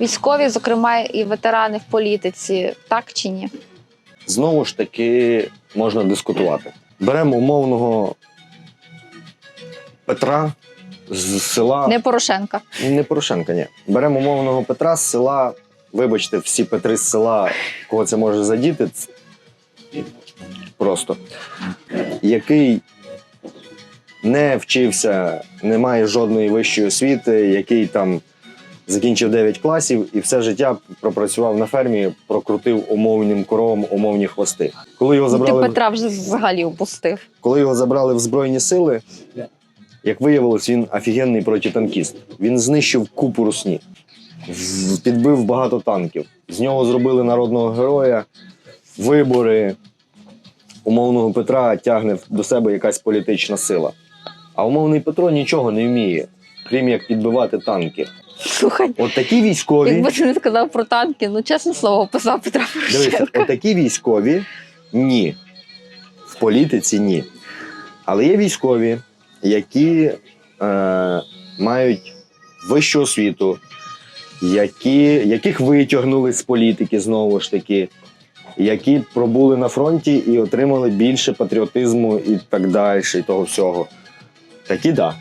Військові, зокрема, і ветерани в політиці, так чи ні? Знову ж таки можна дискутувати. Беремо умовного Петра з села. Не Порошенка. Не Порошенка, ні. Беремо умовного Петра з села. Вибачте, всі Петри з села, кого це може задіти. Просто. Який не вчився, не має жодної вищої освіти, який там закінчив 9 класів і все життя пропрацював на фермі, прокрутив умовним коровам умовні хвости. Коли його Ну, Ти Петра вже взагалі опустив. коли його забрали в Збройні сили, як виявилось, він офігенний протитанкіст. Він знищив купу русні, підбив багато танків. З нього зробили народного героя, вибори. Умовного Петра тягне до себе якась політична сила. А умовний Петро нічого не вміє, крім як підбивати танки. Слухай, От такі військові. якби ти не сказав про танки, ну чесне слово, описав Петра Дивіться, Порошенка. отакі військові ні. В політиці ні. Але є військові, які е, мають вищу освіту, які, яких витягнули з політики знову ж таки, які пробули на фронті і отримали більше патріотизму і так далі, і того всього. Такі да.